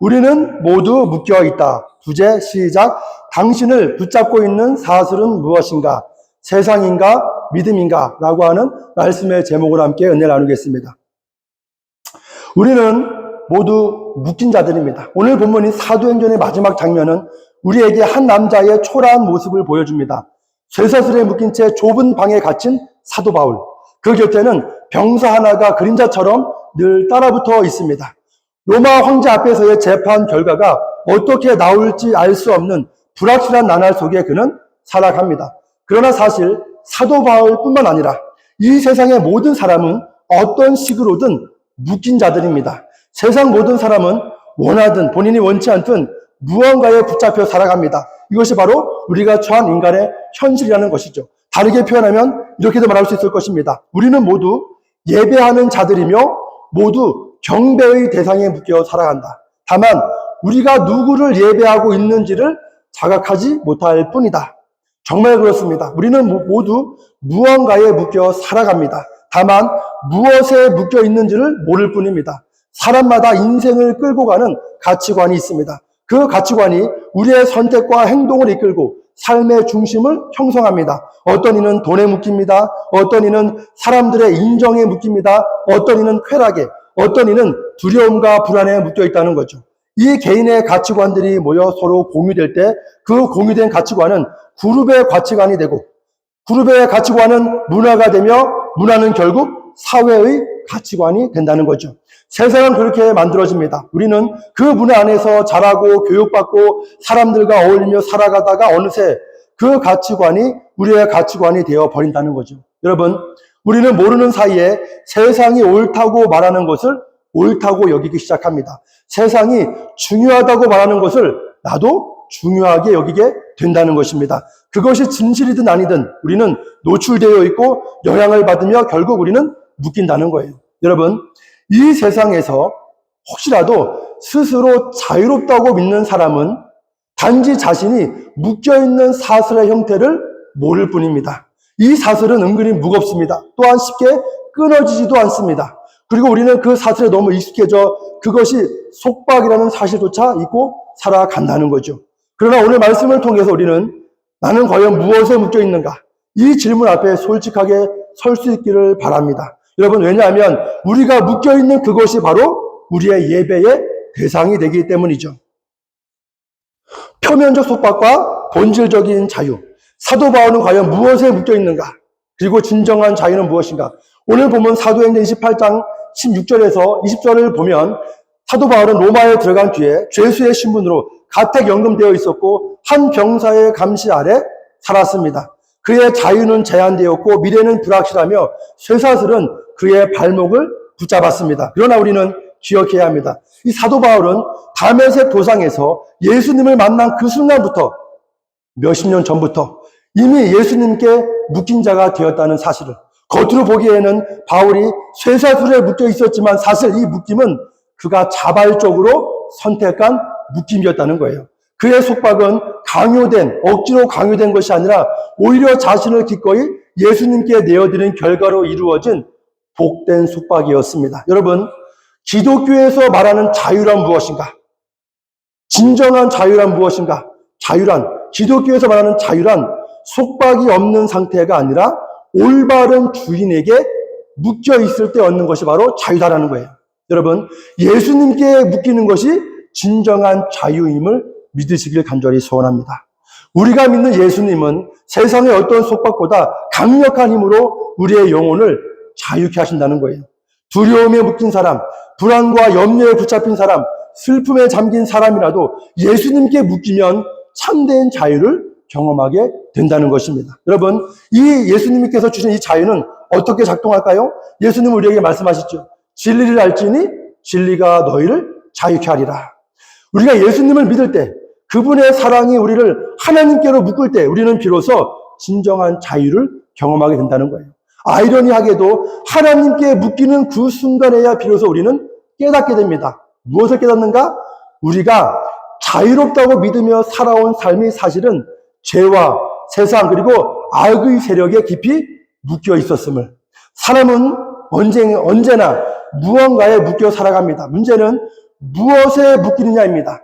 우리는 모두 묶여 있다. 두제 시작. 당신을 붙잡고 있는 사슬은 무엇인가? 세상인가? 믿음인가? 라고 하는 말씀의 제목을 함께 은혜 나누겠습니다. 우리는 모두 묶인 자들입니다. 오늘 본문인 사도행전의 마지막 장면은 우리에게 한 남자의 초라한 모습을 보여줍니다. 쇠사슬에 묶인 채 좁은 방에 갇힌 사도 바울. 그 곁에는 병사 하나가 그림자처럼 늘 따라붙어 있습니다. 로마 황제 앞에서의 재판 결과가 어떻게 나올지 알 수 없는 불확실한 나날 속에 그는 살아갑니다. 그러나 사실 사도 바울뿐만 아니라 이 세상의 모든 사람은 어떤 식으로든 묶인 자들입니다. 세상 모든 사람은 원하든 본인이 원치 않든 무언가에 붙잡혀 살아갑니다. 이것이 바로 우리가 처한 인간의 현실이라는 것이죠. 다르게 표현하면 이렇게도 말할 수 있을 것입니다. 우리는 모두 예배하는 자들이며 모두 경배의 대상에 묶여 살아간다. 다만 우리가 누구를 예배하고 있는지를 자각하지 못할 뿐이다. 정말 그렇습니다. 우리는 모두 무언가에 묶여 살아갑니다. 다만 무엇에 묶여 있는지를 모를 뿐입니다. 사람마다 인생을 끌고 가는 가치관이 있습니다. 그 가치관이 우리의 선택과 행동을 이끌고 삶의 중심을 형성합니다. 어떤 이는 돈에 묶입니다. 어떤 이는 사람들의 인정에 묶입니다. 어떤 이는 쾌락에, 어떤 이는 두려움과 불안에 묶여 있다는 거죠. 이 개인의 가치관들이 모여 서로 공유될 때 그 공유된 가치관은 그룹의 가치관이 되고 그룹의 가치관은 문화가 되며 문화는 결국 사회의 가치관이 된다는 거죠. 세상은 그렇게 만들어집니다. 우리는 그 문화 안에서 자라고 교육받고 사람들과 어울리며 살아가다가 어느새 그 가치관이 우리의 가치관이 되어 버린다는 거죠. 여러분, 우리는 모르는 사이에 세상이 옳다고 말하는 것을 옳다고 여기기 시작합니다. 세상이 중요하다고 말하는 것을 나도 중요하게 여기게 된다는 것입니다. 그것이 진실이든 아니든 우리는 노출되어 있고 영향을 받으며 결국 우리는 묶인다는 거예요. 여러분, 이 세상에서 혹시라도 스스로 자유롭다고 믿는 사람은 단지 자신이 묶여있는 사슬의 형태를 모를 뿐입니다. 이 사슬은 은근히 무겁습니다. 또한 쉽게 끊어지지도 않습니다. 그리고 우리는 그 사슬에 너무 익숙해져 그것이 속박이라는 사실조차 잊고 살아간다는 거죠. 그러나 오늘 말씀을 통해서 우리는 나는 과연 무엇에 묶여 있는가? 이 질문 앞에 솔직하게 설 수 있기를 바랍니다. 여러분, 왜냐하면 우리가 묶여 있는 그것이 바로 우리의 예배의 대상이 되기 때문이죠. 표면적 속박과 본질적인 자유. 사도 바울은 과연 무엇에 묶여 있는가? 그리고 진정한 자유는 무엇인가? 오늘 보면 사도행전 28장 16절에서 20절을 보면 사도 바울은 로마에 들어간 뒤에 죄수의 신분으로 가택 연금되어 있었고 한 병사의 감시 아래 살았습니다. 그의 자유는 제한되었고 미래는 불확실하며 쇠사슬은 그의 발목을 붙잡았습니다. 그러나 우리는 기억해야 합니다. 이 사도 바울은 다메섹 도상에서 예수님을 만난 그 순간부터 몇십 년 전부터 이미 예수님께 묶인 자가 되었다는 사실을 겉으로 보기에는 바울이 쇠사슬에 묶여 있었지만 사실 이 묶임은 그가 자발적으로 선택한 묶임이었다는 거예요. 그의 속박은 강요된, 억지로 강요된 것이 아니라 오히려 자신을 기꺼이 예수님께 내어드린 결과로 이루어진 복된 속박이었습니다. 여러분, 기독교에서 말하는 자유란 무엇인가? 진정한 자유란 무엇인가? 자유란, 기독교에서 말하는 자유란 속박이 없는 상태가 아니라 올바른 주인에게 묶여 있을 때 얻는 것이 바로 자유다라는 거예요. 여러분, 예수님께 묶이는 것이 진정한 자유임을 믿으시길 간절히 소원합니다. 우리가 믿는 예수님은 세상의 어떤 속박보다 강력한 힘으로 우리의 영혼을 자유케 하신다는 거예요. 두려움에 묶인 사람, 불안과 염려에 붙잡힌 사람, 슬픔에 잠긴 사람이라도 예수님께 묶이면 참된 자유를 경험하게 된다는 것입니다. 여러분, 이 예수님께서 주신 이 자유는 어떻게 작동할까요? 예수님은 우리에게 말씀하시죠. 진리를 알지니 진리가 너희를 자유케 하리라. 우리가 예수님을 믿을 때 그분의 사랑이 우리를 하나님께로 묶을 때 우리는 비로소 진정한 자유를 경험하게 된다는 거예요. 아이러니하게도 하나님께 묶이는 그 순간에야 비로소 우리는 깨닫게 됩니다. 무엇을 깨닫는가? 우리가 자유롭다고 믿으며 살아온 삶이 사실은 죄와 세상 그리고 악의 세력에 깊이 묶여 있었음을 사람은 언제, 언제나 무언가에 묶여 살아갑니다. 문제는 무엇에 묶이느냐입니다.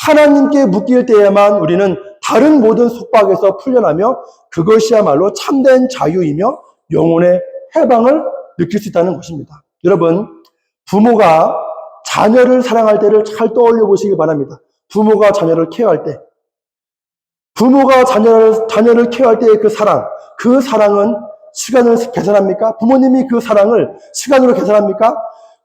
하나님께 묶일 때에만 우리는 다른 모든 속박에서 풀려나며 그것이야말로 참된 자유이며 영혼의 해방을 느낄 수 있다는 것입니다. 여러분, 부모가 자녀를 사랑할 때를 잘 떠올려 보시기 바랍니다. 부모가 자녀를 케어할 때, 부모가 자녀를, 자녀를 케어할 때의 그 사랑, 그 사랑은 시간을 계산합니까? 부모님이 그 사랑을 시간으로 계산합니까?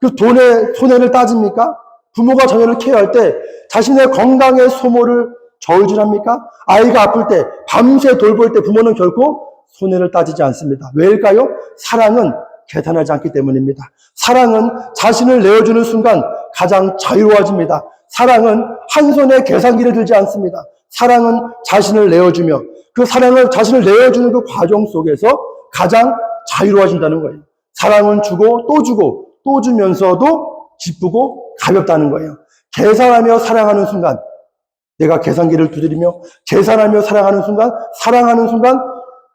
그 돈의 손해를 따집니까? 부모가 자녀를 케어할 때 자신의 건강의 소모를 저울질합니까? 아이가 아플 때 밤새 돌볼 때 부모는 결코 손해를 따지지 않습니다. 왜일까요? 사랑은 계산하지 않기 때문입니다. 사랑은 자신을 내어주는 순간 가장 자유로워집니다. 사랑은 한 손에 계산기를 들지 않습니다. 사랑은 자신을 내어주며 그 사랑을 자신을 내어주는 그 과정 속에서 가장 자유로워진다는 거예요. 사랑은 주고 또 주고 또 주면서도 기쁘고 가볍다는 거예요. 계산하며 사랑하는 순간 내가 계산기를 두드리며 계산하며 사랑하는 순간 사랑하는 순간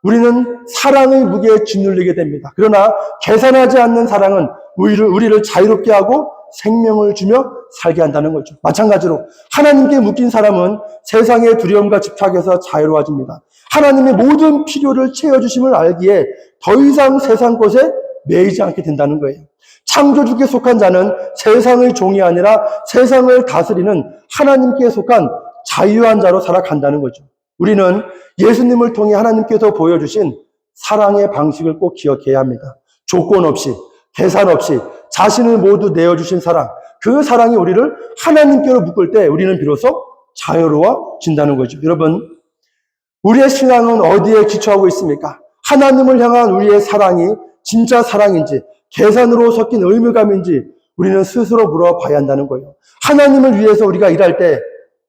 우리는 사랑의 무게에 짓눌리게 됩니다. 그러나 계산하지 않는 사랑은 우리를, 우리를 자유롭게 하고 생명을 주며 살게 한다는 거죠. 마찬가지로 하나님께 묶인 사람은 세상의 두려움과 집착에서 자유로워집니다. 하나님의 모든 필요를 채워주심을 알기에 더 이상 세상 것에 매이지 않게 된다는 거예요. 창조주께 속한 자는 세상의 종이 아니라 세상을 다스리는 하나님께 속한 자유한 자로 살아간다는 거죠. 우리는 예수님을 통해 하나님께서 보여주신 사랑의 방식을 꼭 기억해야 합니다. 조건 없이, 계산 없이 자신을 모두 내어주신 사랑, 그 사랑이 우리를 하나님께로 묶을 때 우리는 비로소 자유로워진다는 거죠. 여러분, 우리의 신앙은 어디에 기초하고 있습니까? 하나님을 향한 우리의 사랑이 진짜 사랑인지, 계산으로 섞인 의무감인지 우리는 스스로 물어봐야 한다는 거예요. 하나님을 위해서 우리가 일할 때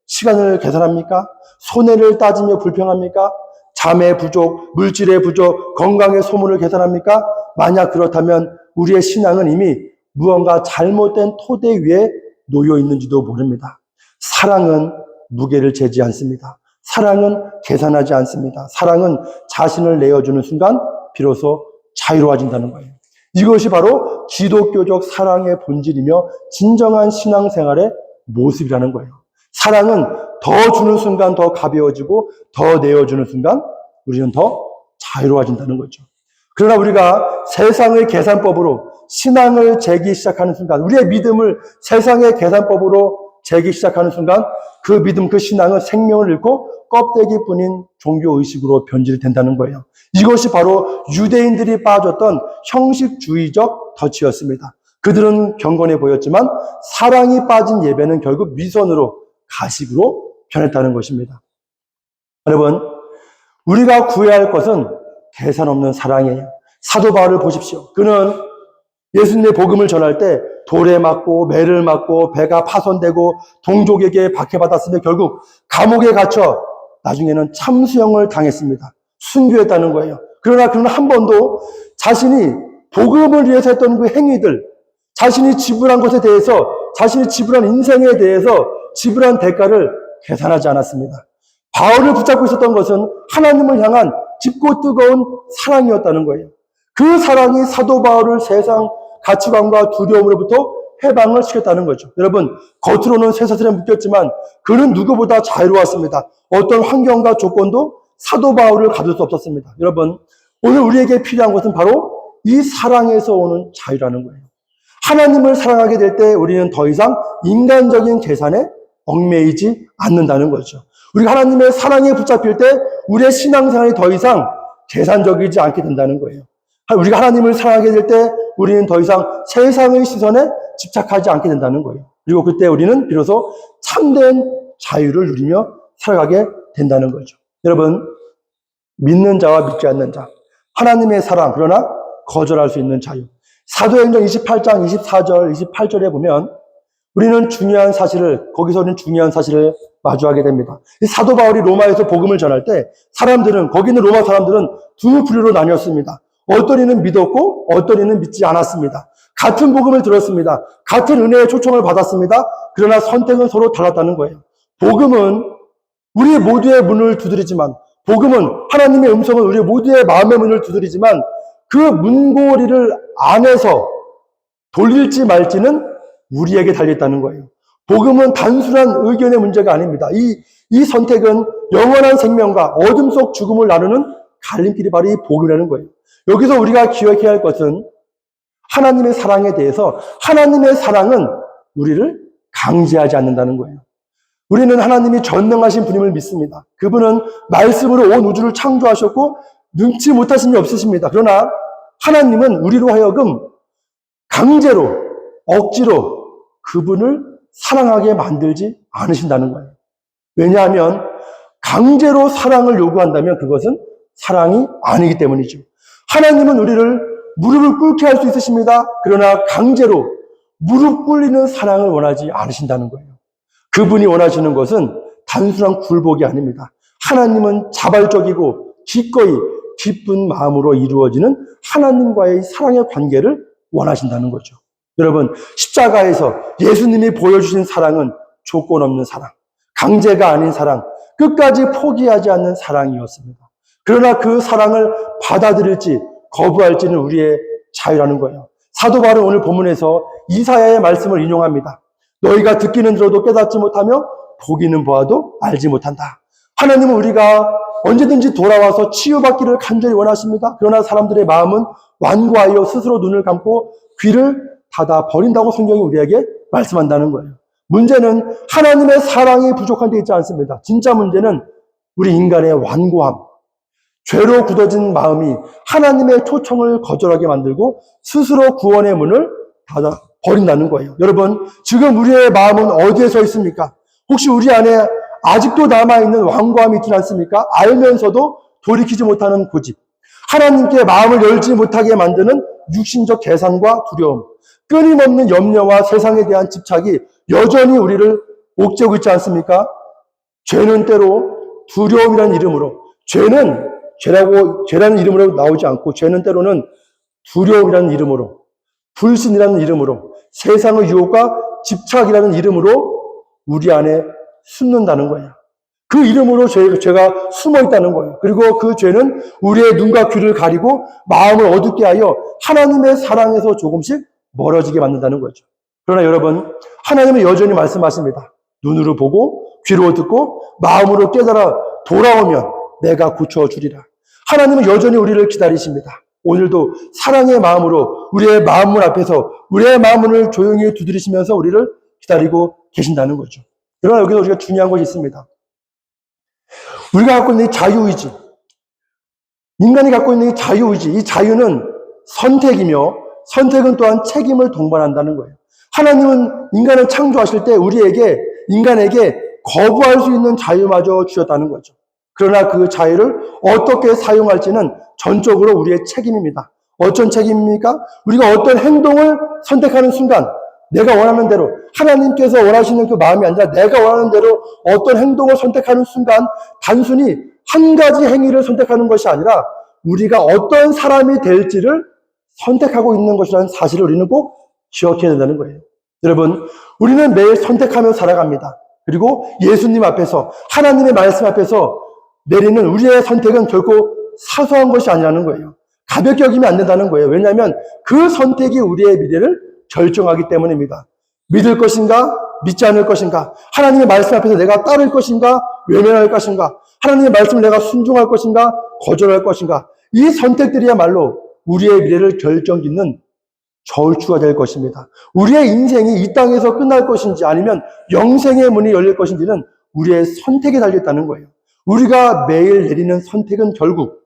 시간을 계산합니까? 손해를 따지며 불평합니까? 잠의 부족, 물질의 부족, 건강의 소문을 계산합니까? 만약 그렇다면 우리의 신앙은 이미 무언가 잘못된 토대 위에 놓여 있는지도 모릅니다. 사랑은 무게를 재지 않습니다. 사랑은 계산하지 않습니다. 사랑은 자신을 내어주는 순간 비로소 자유로워진다는 거예요. 이것이 바로 기독교적 사랑의 본질이며 진정한 신앙생활의 모습이라는 거예요. 사랑은 더 주는 순간 더 가벼워지고 더 내어주는 순간 우리는 더 자유로워진다는 거죠. 그러나 우리가 세상의 계산법으로 신앙을 재기 시작하는 순간, 우리의 믿음을 세상의 계산법으로 재기 시작하는 순간 그 믿음, 그 신앙은 생명을 잃고 껍데기 뿐인 종교의식으로 변질된다는 거예요. 이것이 바로 유대인들이 빠졌던 형식주의적 덫이었습니다. 그들은 경건해 보였지만 사랑이 빠진 예배는 결국 위선으로 가식으로 변했다는 것입니다. 여러분, 우리가 구해야 할 것은 계산 없는 사랑이에요. 사도 바울을 보십시오. 그는 예수님의 복음을 전할 때 돌에 맞고 매를 맞고 배가 파손되고 동족에게 박해받았으며 결국 감옥에 갇혀 나중에는 참수형을 당했습니다. 순교했다는 거예요. 그러나 그는 한 번도 자신이 복음을 위해서 했던 그 행위들, 자신이 지불한 것에 대해서, 자신이 지불한 인생에 대해서 지불한 대가를 계산하지 않았습니다. 바울을 붙잡고 있었던 것은 하나님을 향한 깊고 뜨거운 사랑이었다는 거예요. 그 사랑이 사도 바울을 세상 가치관과 두려움으로부터 해방을 시켰다는 거죠. 여러분, 겉으로는 쇠사슬에 묶였지만 그는 누구보다 자유로웠습니다. 어떤 환경과 조건도 사도 바울을 가둘 수 없었습니다. 여러분, 오늘 우리에게 필요한 것은 바로 이 사랑에서 오는 자유라는 거예요. 하나님을 사랑하게 될 때 우리는 더 이상 인간적인 계산에 얽매이지 않는다는 거죠. 우리가 하나님의 사랑에 붙잡힐 때 우리의 신앙생활이 더 이상 계산적이지 않게 된다는 거예요. 우리가 하나님을 사랑하게 될 때 우리는 더 이상 세상의 시선에 집착하지 않게 된다는 거예요. 그리고 그때 우리는 비로소 참된 자유를 누리며 살아가게 된다는 거죠. 여러분, 믿는 자와 믿지 않는 자, 하나님의 사랑, 그러나 거절할 수 있는 자유. 사도행전 28장 24절, 28절에 보면 우리는 중요한 사실을, 거기서 우리는 중요한 사실을 마주하게 됩니다. 사도 바울이 로마에서 복음을 전할 때 사람들은, 거기 있는 로마 사람들은 두 부류로 나뉘었습니다. 어떤 이는 믿었고 어떤 이는 믿지 않았습니다. 같은 복음을 들었습니다. 같은 은혜의 초청을 받았습니다. 그러나 선택은 서로 달랐다는 거예요. 복음은 우리 모두의 문을 두드리지만 복음은 하나님의 음성은 우리 모두의 마음의 문을 두드리지만 그 문고리를 안에서 돌릴지 말지는 우리에게 달려있다는 거예요. 복음은 단순한 의견의 문제가 아닙니다. 이, 이 선택은 영원한 생명과 어둠 속 죽음을 나누는 갈림길이 바로 이 복음이라는 거예요. 여기서 우리가 기억해야 할 것은 하나님의 사랑에 대해서 하나님의 사랑은 우리를 강제하지 않는다는 거예요. 우리는 하나님이 전능하신 분임을 믿습니다. 그분은 말씀으로 온 우주를 창조하셨고 눈치 못하신 일 없으십니다. 그러나 하나님은 우리로 하여금 강제로 억지로 그분을 사랑하게 만들지 않으신다는 거예요. 왜냐하면 강제로 사랑을 요구한다면 그것은 사랑이 아니기 때문이죠. 하나님은 우리를 무릎을 꿇게 할 수 있으십니다. 그러나 강제로 무릎 꿇리는 사랑을 원하지 않으신다는 거예요. 그분이 원하시는 것은 단순한 굴복이 아닙니다. 하나님은 자발적이고 기꺼이 기쁜 마음으로 이루어지는 하나님과의 사랑의 관계를 원하신다는 거죠. 여러분, 십자가에서 예수님이 보여주신 사랑은 조건 없는 사랑, 강제가 아닌 사랑, 끝까지 포기하지 않는 사랑이었습니다. 그러나 그 사랑을 받아들일지 거부할지는 우리의 자유라는 거예요. 사도 바울은 오늘 본문에서 이사야의 말씀을 인용합니다. 너희가 듣기는 들어도 깨닫지 못하며 보기는 보아도 알지 못한다. 하나님은 우리가 언제든지 돌아와서 치유받기를 간절히 원하십니다. 그러나 사람들의 마음은 완고하여 스스로 눈을 감고 귀를 닫아 버린다고 성경이 우리에게 말씀한다는 거예요. 문제는 하나님의 사랑이 부족한 데 있지 않습니다. 진짜 문제는 우리 인간의 완고함, 죄로 굳어진 마음이 하나님의 초청을 거절하게 만들고 스스로 구원의 문을 닫아 버린다는 거예요. 여러분, 지금 우리의 마음은 어디에 서 있습니까? 혹시 우리 안에 아직도 남아있는 완고함이 있지 않습니까? 알면서도 돌이키지 못하는 고집. 하나님께 마음을 열지 못하게 만드는 육신적 계산과 두려움. 끊임없는 염려와 세상에 대한 집착이 여전히 우리를 옥죄고 있지 않습니까? 죄는 때로 두려움이라는 이름으로, 죄는 죄라고, 죄라는 이름으로 나오지 않고, 죄는 때로는 두려움이라는 이름으로, 불신이라는 이름으로, 세상의 유혹과 집착이라는 이름으로 우리 안에 숨는다는 거예요. 그 이름으로 죄, 죄가 숨어 있다는 거예요. 그리고 그 죄는 우리의 눈과 귀를 가리고 마음을 어둡게 하여 하나님의 사랑에서 조금씩 멀어지게 만든다는 거죠. 그러나 여러분, 하나님은 여전히 말씀하십니다. 눈으로 보고, 귀로 듣고, 마음으로 깨달아 돌아오면 내가 고쳐주리라. 하나님은 여전히 우리를 기다리십니다. 오늘도 사랑의 마음으로 우리의 마음문 앞에서 우리의 마음문을 조용히 두드리시면서 우리를 기다리고 계신다는 거죠. 그러나 여기서 우리가 중요한 것이 있습니다. 우리가 갖고 있는 이 자유의지, 인간이 갖고 있는 이 자유의지, 이 자유는 선택이며 선택은 또한 책임을 동반한다는 거예요. 하나님은 인간을 창조하실 때 우리에게, 인간에게 거부할 수 있는 자유마저 주셨다는 거죠. 그러나 그 자유를 어떻게 사용할지는 전적으로 우리의 책임입니다. 어떤 책임입니까? 우리가 어떤 행동을 선택하는 순간 내가 원하는 대로 하나님께서 원하시는 그 마음이 아니라 내가 원하는 대로 어떤 행동을 선택하는 순간 단순히 한 가지 행위를 선택하는 것이 아니라 우리가 어떤 사람이 될지를 선택하고 있는 것이라는 사실을 우리는 꼭 기억해야 된다는 거예요. 여러분, 우리는 매일 선택하며 살아갑니다. 그리고 예수님 앞에서 하나님의 말씀 앞에서 내리는 우리의 선택은 결코 사소한 것이 아니라는 거예요. 가볍게 여기면 안 된다는 거예요. 왜냐하면 그 선택이 우리의 미래를 결정하기 때문입니다. 믿을 것인가? 믿지 않을 것인가? 하나님의 말씀 앞에서 내가 따를 것인가? 외면할 것인가? 하나님의 말씀을 내가 순종할 것인가? 거절할 것인가? 이 선택들이야말로 우리의 미래를 결정짓는 저울추가 될 것입니다. 우리의 인생이 이 땅에서 끝날 것인지 아니면 영생의 문이 열릴 것인지는 우리의 선택에 달려있다는 거예요. 우리가 매일 내리는 선택은 결국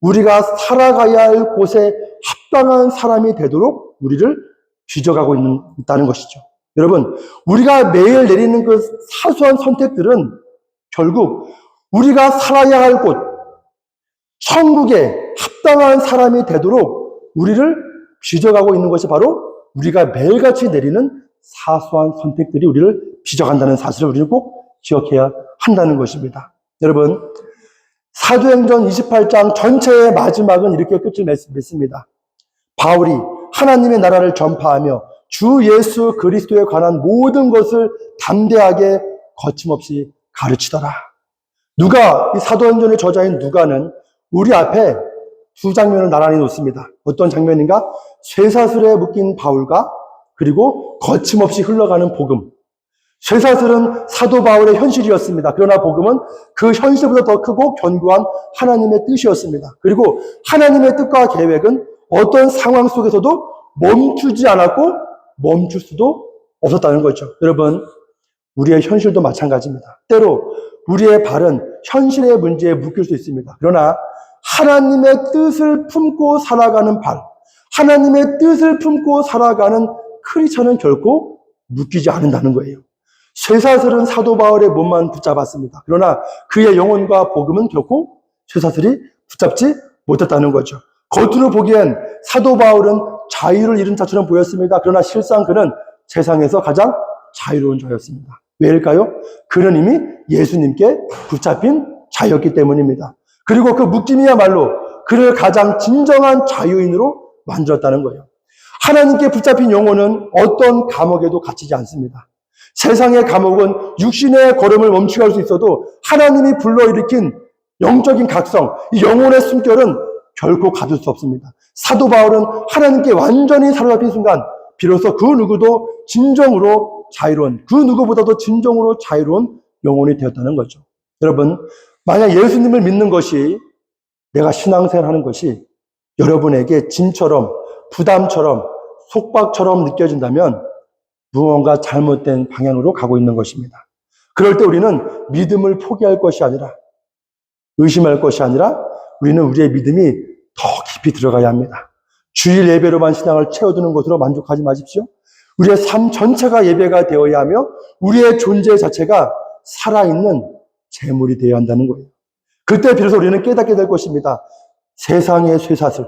우리가 살아가야 할 곳에 합당한 사람이 되도록 우리를 빚어가고 있는, 있다는 것이죠. 여러분, 우리가 매일 내리는 그 사소한 선택들은 결국 우리가 살아야 할 곳, 천국에 합당한 사람이 되도록 우리를 빚어가고 있는 것이 바로 우리가 매일같이 내리는 사소한 선택들이 우리를 빚어간다는 사실을 우리는 꼭 기억해야 한다는 것입니다. 여러분, 사도행전 28장 전체의 마지막은 이렇게 끝을 맺습니다. 바울이 하나님의 나라를 전파하며 주 예수 그리스도에 관한 모든 것을 담대하게 거침없이 가르치더라. 누가, 이 사도행전의 저자인 누가는 우리 앞에 두 장면을 나란히 놓습니다. 어떤 장면인가? 쇠사슬에 묶인 바울과 그리고 거침없이 흘러가는 복음. 쇠사슬은 사도 바울의 현실이었습니다. 그러나 복음은 그 현실보다 더 크고 견고한 하나님의 뜻이었습니다. 그리고 하나님의 뜻과 계획은 어떤 상황 속에서도 멈추지 않았고 멈출 수도 없었다는 거죠. 여러분, 우리의 현실도 마찬가지입니다. 때로 우리의 발은 현실의 문제에 묶일 수 있습니다. 그러나 하나님의 뜻을 품고 살아가는 발, 하나님의 뜻을 품고 살아가는 크리처는 결코 묶이지 않는다는 거예요. 쇠사슬은 사도 바울의 몸만 붙잡았습니다. 그러나 그의 영혼과 복음은 결코 쇠사슬이 붙잡지 못했다는 거죠. 겉으로 보기엔 사도 바울은 자유를 잃은 자처럼 보였습니다. 그러나 실상 그는 세상에서 가장 자유로운 자였습니다. 왜일까요? 그는 이미 예수님께 붙잡힌 자였기 때문입니다. 그리고 그 묶임이야말로 그를 가장 진정한 자유인으로 만들었다는 거예요. 하나님께 붙잡힌 영혼은 어떤 감옥에도 갇히지 않습니다. 세상의 감옥은 육신의 걸음을 멈추게 할 수 있어도 하나님이 불러일으킨 영적인 각성, 이 영혼의 숨결은 결코 가둘 수 없습니다. 사도 바울은 하나님께 완전히 사로잡힌 순간 비로소 그 누구도 진정으로 자유로운, 그 누구보다도 진정으로 자유로운 영혼이 되었다는 거죠. 여러분, 만약 예수님을 믿는 것이 내가 신앙생활 하는 것이 여러분에게 짐처럼, 부담처럼, 속박처럼 느껴진다면 무언가 잘못된 방향으로 가고 있는 것입니다. 그럴 때 우리는 믿음을 포기할 것이 아니라, 의심할 것이 아니라, 우리는 우리의 믿음이 더 깊이 들어가야 합니다. 주일 예배로만 신앙을 채워두는 것으로 만족하지 마십시오. 우리의 삶 전체가 예배가 되어야 하며 우리의 존재 자체가 살아있는 재물이 되어야 한다는 거예요. 그때 비로소 우리는 깨닫게 될 것입니다. 세상의 쇠사슬,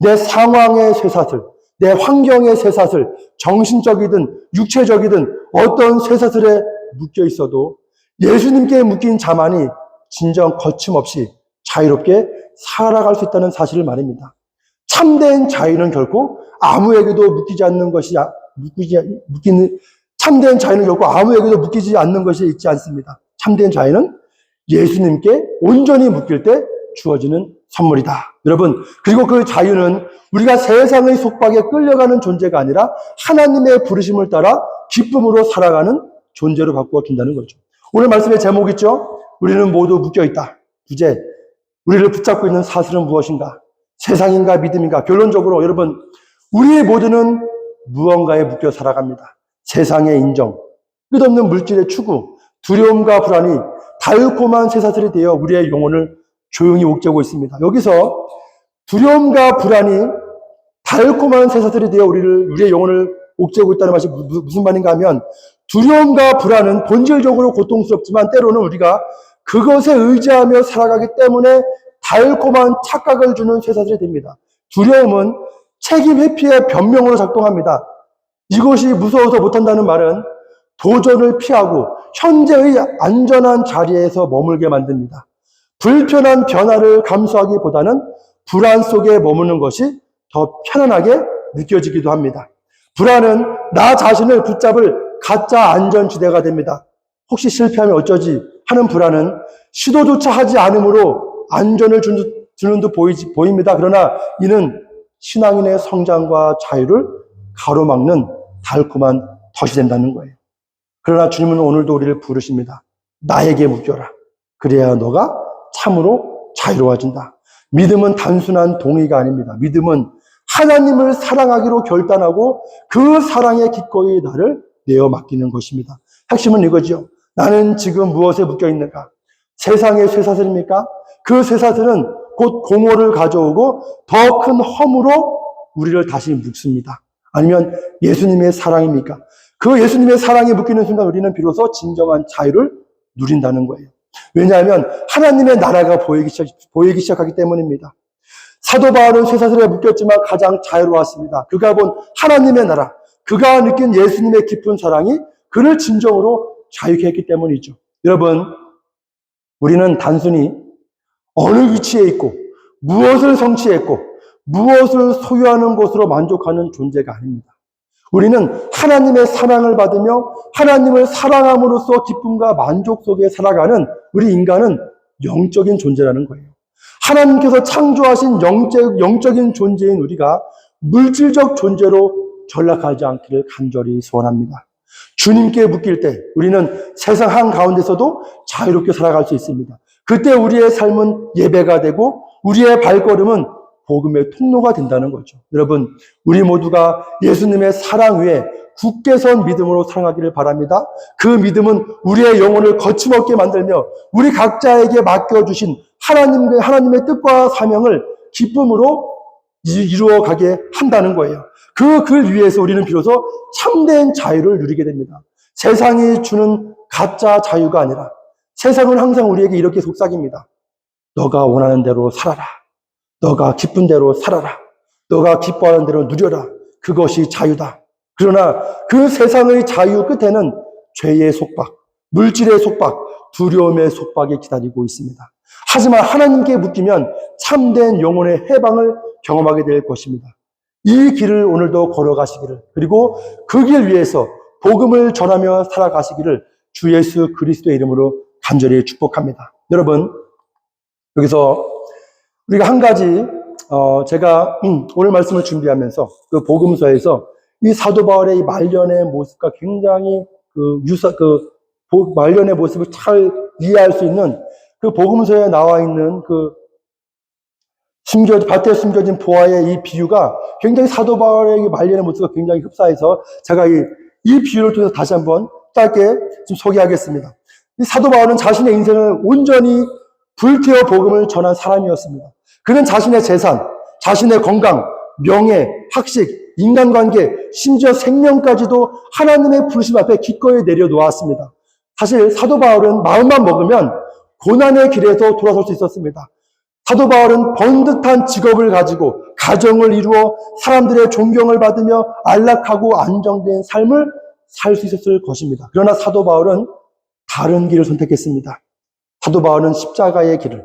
내 상황의 쇠사슬, 내 환경의 쇠사슬, 정신적이든 육체적이든 어떤 쇠사슬에 묶여 있어도 예수님께 묶인 자만이 진정 거침없이 자유롭게 살아갈 수 있다는 사실을 말입니다. 참된 자유는 결코 아무에게도 묶이지 않는 것이 묶이지 묶이는 참된 자유는 결코 아무에게도 묶이지 않는 것이 있지 않습니다. 참된 자유는 예수님께 온전히 묶일 때 주어지는 선물이다. 여러분, 그리고 그 자유는 우리가 세상의 속박에 끌려가는 존재가 아니라 하나님의 부르심을 따라 기쁨으로 살아가는 존재로 바꾸어 준다는 거죠. 오늘 말씀의 제목 있죠? 우리는 모두 묶여 있다. 주제, 우리를 붙잡고 있는 사슬은 무엇인가? 세상인가 믿음인가? 결론적으로 여러분, 우리 모두는 무언가에 묶여 살아갑니다. 세상의 인정, 끝없는 물질의 추구, 두려움과 불안이 달콤한 쇠사슬이 되어 우리의 영혼을 조용히 옥죄고 있습니다. 여기서 두려움과 불안이 달콤한 쇠사슬이 되어 우리를, 우리의 영혼을 옥죄고 있다는 말이 무슨 말인가 하면 두려움과 불안은 본질적으로 고통스럽지만 때로는 우리가 그것에 의지하며 살아가기 때문에 달콤한 착각을 주는 쇠사슬이 됩니다. 두려움은 책임 회피의 변명으로 작동합니다. 이것이 무서워서 못한다는 말은 도전을 피하고 현재의 안전한 자리에서 머물게 만듭니다. 불편한 변화를 감수하기보다는 불안 속에 머무는 것이 더 편안하게 느껴지기도 합니다. 불안은 나 자신을 붙잡을 가짜 안전지대가 됩니다. 혹시 실패하면 어쩌지 하는 불안은 시도조차 하지 않으므로 안전을 주는 듯 보이지, 보입니다. 그러나 이는 신앙인의 성장과 자유를 가로막는 달콤한 덫이 된다는 거예요. 그러나 주님은 오늘도 우리를 부르십니다. 나에게 묶여라. 그래야 너가 참으로 자유로워진다. 믿음은 단순한 동의가 아닙니다. 믿음은 하나님을 사랑하기로 결단하고 그 사랑에 기꺼이 나를 내어 맡기는 것입니다. 핵심은 이거죠. 나는 지금 무엇에 묶여 있는가? 세상의 쇠사슬입니까? 그 쇠사슬은 곧 공허를 가져오고 더 큰 허물로 우리를 다시 묶습니다. 아니면 예수님의 사랑입니까? 그 예수님의 사랑에 묶이는 순간 우리는 비로소 진정한 자유를 누린다는 거예요. 왜냐하면 하나님의 나라가 보이기, 시작, 보이기 시작하기 때문입니다. 사도 바울은 쇠사슬에 묶였지만 가장 자유로웠습니다. 그가 본 하나님의 나라, 그가 느낀 예수님의 깊은 사랑이 그를 진정으로 자유케 했기 때문이죠. 여러분, 우리는 단순히 어느 위치에 있고 무엇을 성취했고 무엇을 소유하는 것으로 만족하는 존재가 아닙니다. 우리는 하나님의 사랑을 받으며 하나님을 사랑함으로써 기쁨과 만족 속에 살아가는 우리 인간은 영적인 존재라는 거예요. 하나님께서 창조하신 영적, 영적인 존재인 우리가 물질적 존재로 전락하지 않기를 간절히 소원합니다. 주님께 묶일 때 우리는 세상 한가운데서도 자유롭게 살아갈 수 있습니다. 그때 우리의 삶은 예배가 되고 우리의 발걸음은 복음의 통로가 된다는 거죠. 여러분, 우리 모두가 예수님의 사랑 위에 굳게 선 믿음으로 살아가기를 바랍니다. 그 믿음은 우리의 영혼을 거침없게 만들며 우리 각자에게 맡겨주신 하나님의, 하나님의 뜻과 사명을 기쁨으로 이루어 가게 한다는 거예요. 그 글 위에서 우리는 비로소 참된 자유를 누리게 됩니다. 세상이 주는 가짜 자유가 아니라 세상은 항상 우리에게 이렇게 속삭입니다. 너가 원하는 대로 살아라. 너가 기쁜 대로 살아라. 너가 기뻐하는 대로 누려라. 그것이 자유다. 그러나 그 세상의 자유 끝에는 죄의 속박, 물질의 속박, 두려움의 속박이 기다리고 있습니다. 하지만 하나님께 묶이면 참된 영혼의 해방을 경험하게 될 것입니다. 이 길을 오늘도 걸어가시기를, 그리고 그 길 위에서 복음을 전하며 살아가시기를 주 예수 그리스도의 이름으로 간절히 축복합니다. 여러분, 여기서 우리가 한 가지, 어, 제가 음, 오늘 말씀을 준비하면서 그 복음서에서 이 사도 바울의 이 말년의 모습과 굉장히 그 유사, 그 보- 말년의 모습을 잘 이해할 수 있는 그 복음서에 나와 있는 그 숨겨, 밭에 숨겨진 보아의 이 비유가 굉장히 사도 바울의 이 말년의 모습과 굉장히 흡사해서 제가 이, 이 비유를 통해서 다시 한번 짧게 좀 소개하겠습니다. 이 사도 바울은 자신의 인생을 온전히 불태워 복음을 전한 사람이었습니다. 그는 자신의 재산, 자신의 건강, 명예, 학식, 인간관계, 심지어 생명까지도 하나님의 부르심 앞에 기꺼이 내려놓았습니다. 사실 사도 바울은 마음만 먹으면 고난의 길에서 돌아설 수 있었습니다. 사도 바울은 번듯한 직업을 가지고 가정을 이루어 사람들의 존경을 받으며 안락하고 안정된 삶을 살 수 있었을 것입니다. 그러나 사도 바울은 다른 길을 선택했습니다. 사도 바울은 십자가의 길을,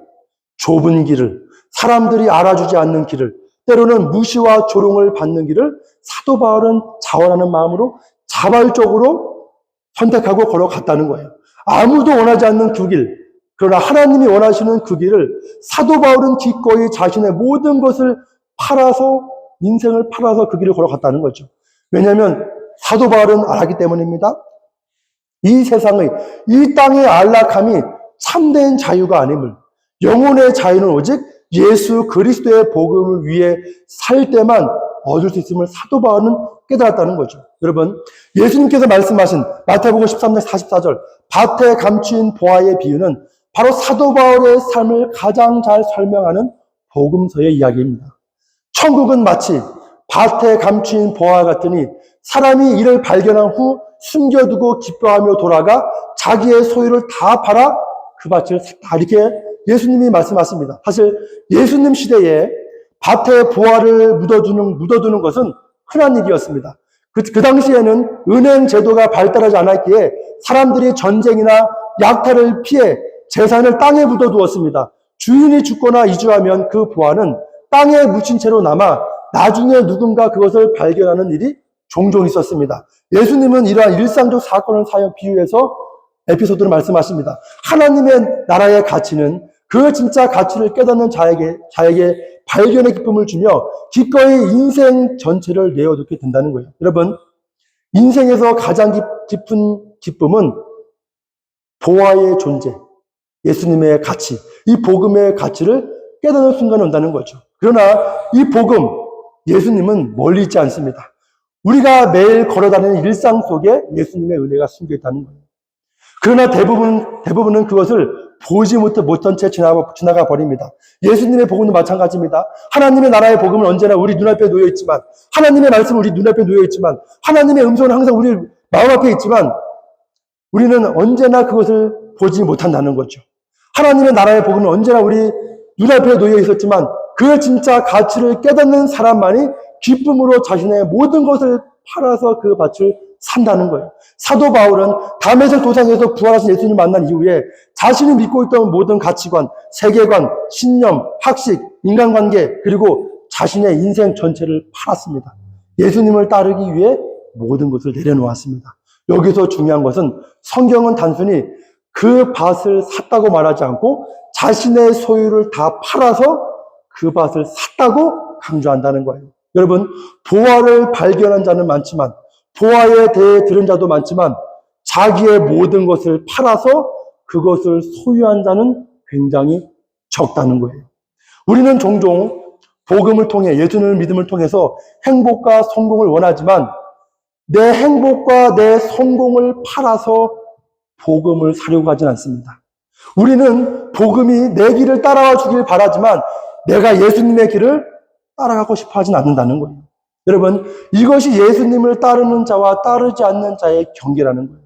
좁은 길을, 사람들이 알아주지 않는 길을, 때로는 무시와 조롱을 받는 길을 사도 바울은 자원하는 마음으로 자발적으로 선택하고 걸어갔다는 거예요. 아무도 원하지 않는 그 길, 그러나 하나님이 원하시는 그 길을 사도 바울은 기꺼이 자신의 모든 것을 팔아서 인생을 팔아서 그 길을 걸어갔다는 거죠. 왜냐하면 사도 바울은 알았기 때문입니다. 이 세상의 이 땅의 안락함이 참된 자유가 아님을 영혼의 자유는 오직 예수 그리스도의 복음을 위해 살 때만 얻을 수 있음을 사도 바울은 깨달았다는 거죠. 여러분, 예수님께서 말씀하신 마태복음 13장 44절 밭에 감추인 보아의 비유는 바로 사도 바울의 삶을 가장 잘 설명하는 복음서의 이야기입니다. 천국은 마치 밭에 감추인 보아 같으니 사람이 이를 발견한 후 숨겨두고 기뻐하며 돌아가 자기의 소유를 다 팔아 그 밭을 샀다. 이렇게 예수님이 말씀하십니다. 사실 예수님 시대에 밭에 보화를 묻어두는, 묻어두는 것은 흔한 일이었습니다. 그, 그 당시에는 은행 제도가 발달하지 않았기에 사람들이 전쟁이나 약탈을 피해 재산을 땅에 묻어두었습니다. 주인이 죽거나 이주하면 그 보화는 땅에 묻힌 채로 남아 나중에 누군가 그것을 발견하는 일이 종종 있었습니다. 예수님은 이러한 일상적 사건을 사용 비유해서 에피소드를 말씀하십니다. 하나님의 나라의 가치는 그 진짜 가치를 깨닫는 자에게, 자에게 발견의 기쁨을 주며 기꺼이 인생 전체를 내어놓게 된다는 거예요. 여러분, 인생에서 가장 깊- 깊은 기쁨은 보아의 존재, 예수님의 가치, 이 복음의 가치를 깨닫는 순간이 온다는 거죠. 그러나 이 복음, 예수님은 멀리 있지 않습니다. 우리가 매일 걸어다니는 일상 속에 예수님의 은혜가 숨겨 있다는 거예요. 그러나 대부분, 대부분은 그것을 보지 못한 채 지나가, 지나가 버립니다. 예수님의 복음도 마찬가지입니다. 하나님의 나라의 복음은 언제나 우리 눈앞에 놓여 있지만, 하나님의 말씀은 우리 눈앞에 놓여 있지만, 하나님의 음성은 항상 우리 마음 앞에 있지만, 우리는 언제나 그것을 보지 못한다는 거죠. 하나님의 나라의 복음은 언제나 우리 눈앞에 놓여 있었지만, 그 진짜 가치를 깨닫는 사람만이 기쁨으로 자신의 모든 것을 팔아서 그 밭을 산다는 거예요. 사도 바울은 담에색 도상에서 부활하신 예수님 만난 이후에 자신이 믿고 있던 모든 가치관, 세계관, 신념, 학식, 인간관계, 그리고 자신의 인생 전체를 팔았습니다. 예수님을 따르기 위해 모든 것을 내려놓았습니다. 여기서 중요한 것은 성경은 단순히 그 밭을 샀다고 말하지 않고 자신의 소유를 다 팔아서 그 밭을 샀다고 강조한다는 거예요. 여러분, 보화를 발견한 자는 많지만 보아에 대해 들은 자도 많지만 자기의 모든 것을 팔아서 그것을 소유한 자는 굉장히 적다는 거예요. 우리는 종종 복음을 통해 예수님을 믿음을 통해서 행복과 성공을 원하지만 내 행복과 내 성공을 팔아서 복음을 사려고 하진 않습니다. 우리는 복음이 내 길을 따라와 주길 바라지만 내가 예수님의 길을 따라가고 싶어 하진 않는다는 거예요. 여러분, 이것이 예수님을 따르는 자와 따르지 않는 자의 경계라는 거예요.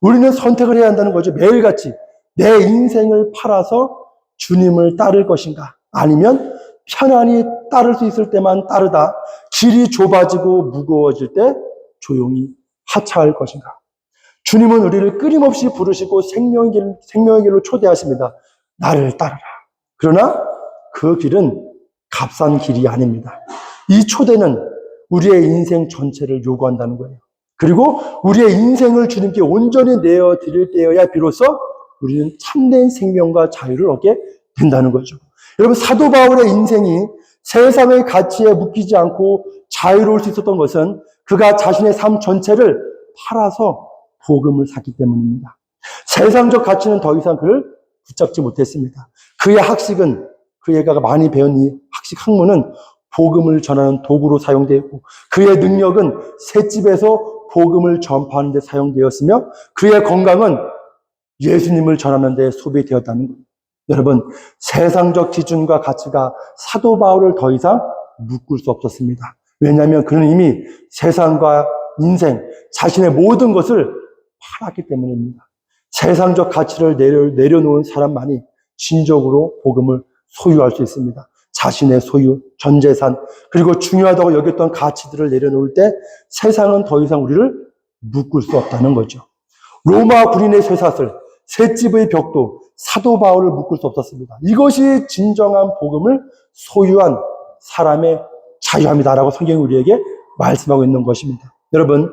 우리는 선택을 해야 한다는 거죠. 매일같이 내 인생을 팔아서 주님을 따를 것인가? 아니면 편안히 따를 수 있을 때만 따르다 길이 좁아지고 무거워질 때 조용히 하차할 것인가? 주님은 우리를 끊임없이 부르시고 생명의, 길, 생명의 길로 초대하십니다. 나를 따르라. 그러나 그 길은 값싼 길이 아닙니다. 이 초대는 우리의 인생 전체를 요구한다는 거예요. 그리고 우리의 인생을 주님께 온전히 내어 드릴 때여야 비로소 우리는 참된 생명과 자유를 얻게 된다는 거죠. 여러분, 사도 바울의 인생이 세상의 가치에 묶이지 않고 자유로울 수 있었던 것은 그가 자신의 삶 전체를 팔아서 복음을 샀기 때문입니다. 세상적 가치는 더 이상 그를 붙잡지 못했습니다. 그의 학식은 그애가 많이 배운 이 학식 학문은 복음을 전하는 도구로 사용되었고 그의 능력은 새집에서 복음을 전파하는 데 사용되었으며 그의 건강은 예수님을 전하는 데 소비되었다는 겁니다. 여러분, 세상적 기준과 가치가 사도 바울을 더 이상 묶을 수 없었습니다. 왜냐하면 그는 이미 세상과 인생, 자신의 모든 것을 팔았기 때문입니다. 세상적 가치를 내려, 내려놓은 사람만이 진정으로 복음을 소유할 수 있습니다. 자신의 소유, 전 재산, 그리고 중요하다고 여겼던 가치들을 내려놓을 때 세상은 더 이상 우리를 묶을 수 없다는 거죠. 로마 군인의 쇠사슬, 셋집의 벽도 사도 바울을 묶을 수 없었습니다. 이것이 진정한 복음을 소유한 사람의 자유함이다라고 성경이 우리에게 말씀하고 있는 것입니다. 여러분,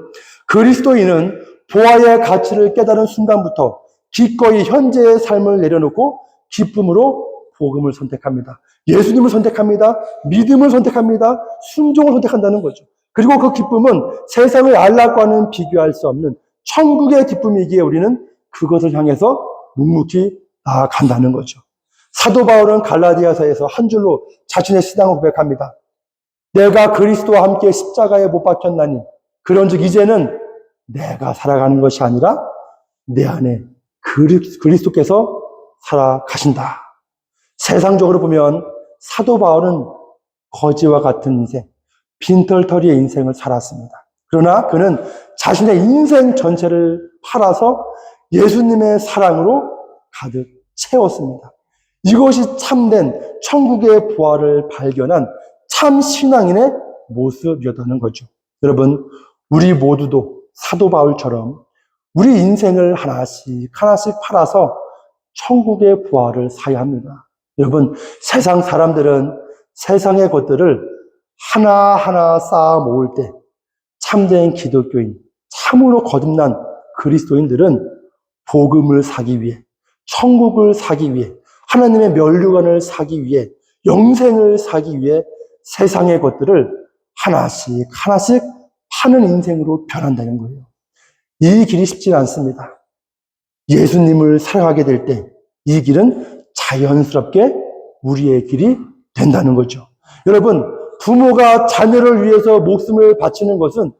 그리스도인은 보아의 가치를 깨달은 순간부터 기꺼이 현재의 삶을 내려놓고 기쁨으로 복음을 선택합니다. 예수님을 선택합니다. 믿음을 선택합니다. 순종을 선택한다는 거죠. 그리고 그 기쁨은 세상의 안락과는 비교할 수 없는 천국의 기쁨이기에 우리는 그것을 향해서 묵묵히 나아간다는 거죠. 사도 바울은 갈라디아서에서 한 줄로 자신의 신앙을 고백합니다. 내가 그리스도와 함께 십자가에 못 박혔나니 그런즉 이제는 내가 살아가는 것이 아니라 내 안에 그리스도께서 살아가신다. 세상적으로 보면 사도 바울은 거지와 같은 인생, 빈털터리의 인생을 살았습니다. 그러나 그는 자신의 인생 전체를 팔아서 예수님의 사랑으로 가득 채웠습니다. 이것이 참된 천국의 부활을 발견한 참 신앙인의 모습이었다는 거죠. 여러분, 우리 모두도 사도 바울처럼 우리 인생을 하나씩 하나씩 팔아서 천국의 부활을 사야 합니다. 여러분, 세상 사람들은 세상의 것들을 하나하나 쌓아 모을 때 참된 기독교인, 참으로 거듭난 그리스도인들은 복음을 사기 위해, 천국을 사기 위해, 하나님의 면류관을 사기 위해, 영생을 사기 위해 세상의 것들을 하나씩 하나씩 파는 인생으로 변한다는 거예요. 이 길이 쉽지 않습니다. 예수님을 사랑하게 될 때 이 길은 자연스럽게 우리의 길이 된다는 거죠. 여러분, 부모가 자녀를 위해서 목숨을 바치는 것은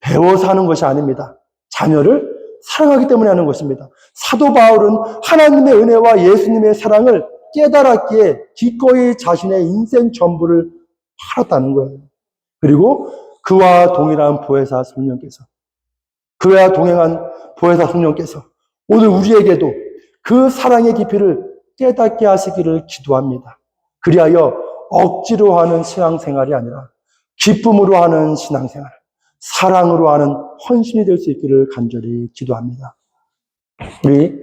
배워서 하는 것이 아닙니다. 자녀를 사랑하기 때문에 하는 것입니다. 사도 바울은 하나님의 은혜와 예수님의 사랑을 깨달았기에 기꺼이 자신의 인생 전부를 팔았다는 거예요. 그리고 그와 동일한 보혜사 성령께서 그와 동행한 보혜사 성령께서 오늘 우리에게도 그 사랑의 깊이를 깨닫게 하시기를 기도합니다. 그리하여 억지로 하는 신앙생활이 아니라 기쁨으로 하는 신앙생활, 사랑으로 하는 헌신이 될 수 있기를 간절히 기도합니다. 우리